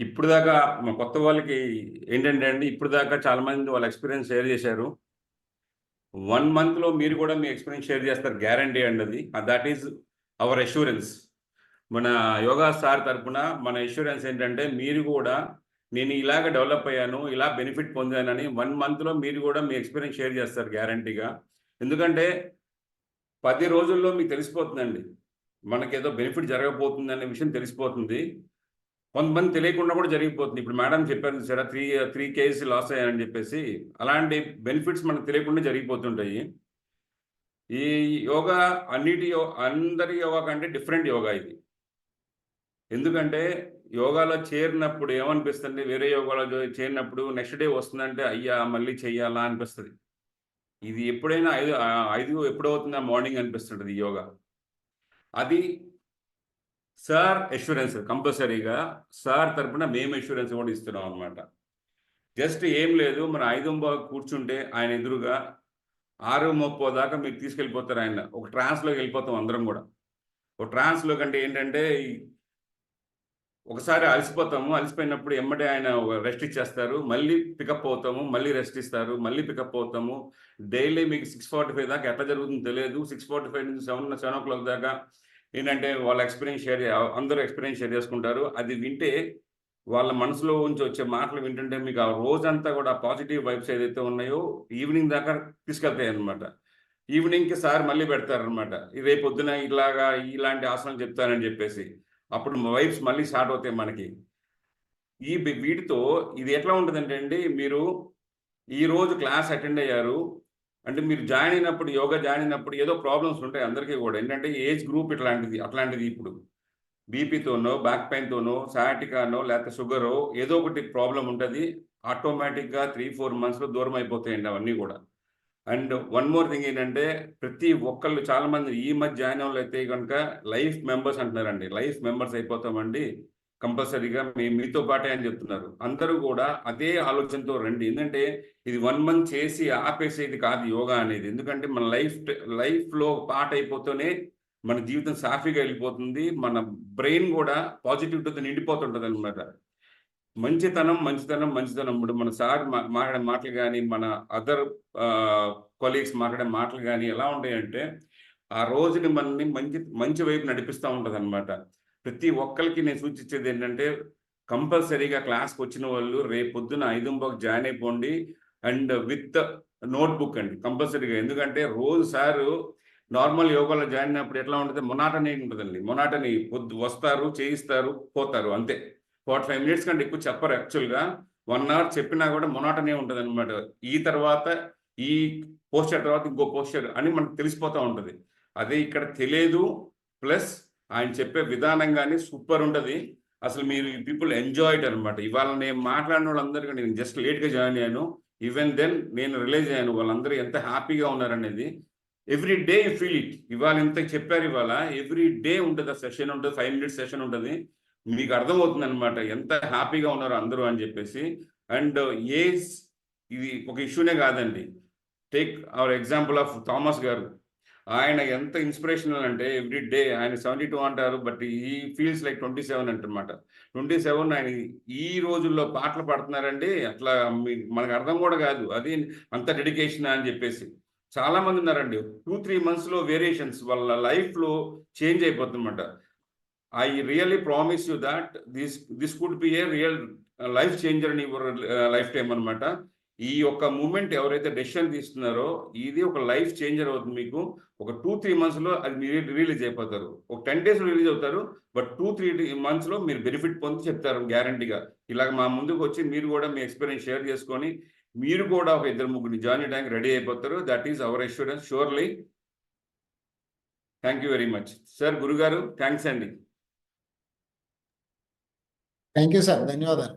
ఇప్పుడు దాకా మా కొత్త వాళ్ళకి ఏంటంటే అండి ఇప్పుడు దాకా చాలా మంది వాళ్ళ ఎక్స్పీరియన్స్ షేర్ చేశారు. వన్ మంత్లో మీరు కూడా మీ ఎక్స్పీరియన్స్ షేర్ చేస్తారు గ్యారంటీ అండి అది. దట్ ఈజ్ అవర్ అష్యూరెన్స్ మన యోగా సార్ తరపున మన అష్యూరెన్స్ ఏంటంటే మీరు కూడా నేను ఇలాగ డెవలప్ అయ్యాను ఇలా బెనిఫిట్ పొందానని వన్ మంత్లో మీరు కూడా మీ ఎక్స్పీరియన్స్ షేర్ చేస్తారు గ్యారంటీగా. ఎందుకంటే పది రోజుల్లో మీకు తెలిసిపోతుందండి. మనకేదో బెనిఫిట్ జరగబోతుంది అనే విషయం తెలిసిపోతుంది. కొంతమంది తెలియకుండా కూడా జరిగిపోతుంది. ఇప్పుడు మేడం చెప్పారు సరే త్రీ త్రీ కేజీస్ లాస్ అయ్యాయని చెప్పేసి అలాంటి బెనిఫిట్స్ మనకు తెలియకుండా జరిగిపోతుంటాయి. ఈ యోగా అన్నిటి యో అందరి యోగా కంటే డిఫరెంట్ యోగా ఇది. ఎందుకంటే యోగాలో చేరినప్పుడు ఏమనిపిస్తుంది? వేరే యోగాలో చేరినప్పుడు నెక్స్ట్ డే వస్తుందంటే అయ్యా మళ్ళీ చెయ్యాలా అనిపిస్తుంది. ఇది ఎప్పుడైనా ఐదు ఐదు ఎప్పుడవుతుందా మార్నింగ్ అనిపిస్తుంటుంది యోగా. అది సార్ ఎష్యూరెన్స్ కంపల్సరీగా సార్ తరపున మేము ఎష్యూరెన్స్ కూడా ఇస్తున్నాం అనమాట జస్ట్ ఏం లేదు మన ఐదు కూర్చుంటే ఆయన ఎదురుగా ఆరు ముప్పో దాకా మీరు తీసుకెళ్ళిపోతారు ఆయన. ఒక ట్రాన్స్లోకి వెళ్ళిపోతాం అందరం కూడా. ఒక ట్రాన్స్లో కంటే ఏంటంటే ఒకసారి అలసిపోతాము. అలసిపోయినప్పుడు ఎమ్మటే ఆయన రెస్ట్ ఇచ్చేస్తారు. మళ్ళీ పికప్ అవుతాము మళ్ళీ రెస్ట్ ఇస్తారు మళ్ళీ పికప్ అవుతాము. డైలీ మీకు సిక్స్ ఫార్టీ ఫైవ్ దాకా ఎట్లా జరుగుతుందో తెలియదు. సిక్స్ ఫార్టీ ఫైవ్ నుంచి సెవెన్ సెవెన్ ఓ క్లాక్ దాకా ఏంటంటే వాళ్ళ ఎక్స్పీరియన్స్ షేర్ అందరూ ఎక్స్పీరియన్స్ షేర్ చేసుకుంటారు. అది వింటే వాళ్ళ మనసులో ఉంచి వచ్చే మాటలు వింటుంటే మీకు ఆ రోజంతా కూడా పాజిటివ్ వైబ్స్ ఏదైతే ఉన్నాయో ఈవినింగ్ దాకా తీసుకెళ్తాయి అనమాట ఈవినింగ్కి సార్ మళ్ళీ పెడతారనమాట రేపు పొద్దున ఇలాగా ఇలాంటి ఆసనం చెప్తానని చెప్పేసి. అప్పుడు వైబ్స్ మళ్ళీ స్టార్ట్ అవుతాయి మనకి. ఈ వీటితో ఇది ఎట్లా ఉంటుందంటే అండి మీరు ఈ రోజు క్లాస్ అటెండ్ అయ్యారు. అంటే మీరు జాయిన్ అయినప్పుడు యోగా జాయిన్ అయినప్పుడు ఏదో ప్రాబ్లమ్స్ ఉంటాయి అందరికీ కూడా. ఏంటంటే ఏజ్ గ్రూప్ ఇట్లాంటిది అట్లాంటిది ఇప్పుడు. బీపీతోనో బ్యాక్ పెయిన్తోనో సాటికానో లేకపోతే షుగరో ఏదో ఒకటి ప్రాబ్లం ఉంటుంది. ఆటోమేటిక్గా త్రీ ఫోర్ మంత్స్లో దూరం అయిపోతాయండి అవన్నీ కూడా. అండ్ వన్ మోర్ థింగ్ ఏంటంటే ప్రతి ఒక్కళ్ళు చాలా మంది ఈ మధ్య జాయిన్ అవ్వాలి అయితే కనుక లైఫ్ మెంబర్స్ అంటున్నారండి. లైఫ్ మెంబర్స్ అయిపోతామండి. కంపల్సరీగా మీ మీతో పాటే అని చెప్తున్నారు. అందరూ కూడా అదే ఆలోచనతో రండి. ఎందుకంటే ఇది వన్ మంత్ చేసి ఆపేసేది కాదు యోగా అనేది. ఎందుకంటే మన లైఫ్ లైఫ్లో పార్ట్ అయిపోతూనే మన జీవితం సాఫీగా వెళ్ళిపోతుంది. మన బ్రెయిన్ కూడా పాజిటివిటీతో నిండిపోతుంటుంది అనమాట మంచితనం మంచితనం మంచితనం. ఇప్పుడు మన సార్ మా- మాట్లాడే మాటలు కానీ మన అదర్ కొలీగ్స్ మాట్లాడే మాటలు కానీ ఎలా ఉంటాయంటే ఆ రోజుని మనల్ని మంచి మంచి వైపు నడిపిస్తూ ఉంటుంది అనమాట ప్రతి ఒక్కరికి నేను సూచించేది ఏంటంటే కంపల్సరీగా క్లాస్కి వచ్చిన వాళ్ళు రేపు పొద్దున ఐదుంబాకు జాయిన్ అయిపోండి అండ్ విత్ నోట్బుక్ అండి కంపల్సరీగా. ఎందుకంటే రోజు సారు నార్మల్ యోగాలో జాయిన్ అయినప్పుడు ఎట్లా ఉంటుంది? మొనాటనే ఉంటుందండి. మొనాటని పొద్దు వస్తారు చేయిస్తారు పోతారు అంతే. ఫార్టీ ఫైవ్ మినిట్స్ కంటే ఎక్కువ చెప్పరు యాక్చువల్గా. వన్ అవర్ చెప్పినా కూడా మొనాటనే ఉంటుంది అనమాట ఈ తర్వాత ఈ పోస్టర్ తర్వాత ఇంకో పోస్టర్ అని మనకు తెలిసిపోతూ ఉంటుంది. అదే ఇక్కడ తెలియదు ప్లస్ ఆయన చెప్పే విధానం కానీ సూపర్ ఉంటుంది. అసలు మీరు ఈ పీపుల్ ఎంజాయ్డ్ అనమాట ఇవాళ నేను మాట్లాడిన వాళ్ళందరికీ నేను జస్ట్ లేట్గా జాయిన్ అయ్యాను. ఈవెన్ దెన్ నేను రిలైజ్ అయ్యాను వాళ్ళందరూ ఎంత హ్యాపీగా ఉన్నారనేది. Every day feel it. ఇవాళ ఇంత చెప్పారు ఇవాళ. ఎవ్రీ డే ఉంటుంది. ఆ సెషన్ ఉంటుంది. ఫైవ్ మినిట్స్ సెషన్ ఉంటుంది. మీకు అర్థమవుతుంది అనమాట ఎంత హ్యాపీగా ఉన్నారు అందరూ అని చెప్పేసి. అండ్ ఏజ్ ఇది ఒక ఇష్యూనే కాదండి. Take our example of Thomas గారు. ఆయన ఎంత ఇన్స్పిరేషనల్ అంటే ఎవ్రీ డే ఆయన సెవెంటీ టూ అంటారు బట్ ఈ ఫీల్స్ లైక్ ట్వంటీ సెవెన్ అంటనమాట ట్వంటీ సెవెన్ ఆయన ఈ రోజుల్లో పాటలు పాడుతున్నారండి. అట్లా మీ- మనకు అర్థం కూడా కాదు. అది అంత డెడికేషన్ అని చెప్పేసి. చాలా మంది ఉన్నారండి. టూ త్రీ మంత్స్లో వేరియేషన్స్ వాళ్ళ లైఫ్లో change అయిపోతుందన్నమాట. I really promise you that this this could be a real life changer in your life time అనమాట ఈ యొక్క మూమెంట్ ఎవరైతే డెసిషన్ తీస్తున్నారో ఇది ఒక లైఫ్ చేంజర్ అవుతుంది మీకు. ఒక టూ త్రీ మంత్స్లో అది మీరు రిలీజ్ అయిపోతారు. ఒక టెన్ డేస్ రిలీజ్ అవుతారు. బట్ టూ త్రీ మంత్స్లో మీరు బెనిఫిట్ పొంది చెప్తారు గ్యారంటీగా. ఇలాగ మా ముందుకు వచ్చి మీరు కూడా మీ ఎక్స్పీరియన్స్ షేర్ చేసుకొని మీరు కూడా ఒక ఇద్దరు ముగ్గురిని జాయిన్ చేయడానికి రెడీ అయిపోతారు. That is our assurance surely thank you very much sir గురుగారు థ్యాంక్స్ అండి. థ్యాంక్ యూ సార్ ధన్యవాదాలు.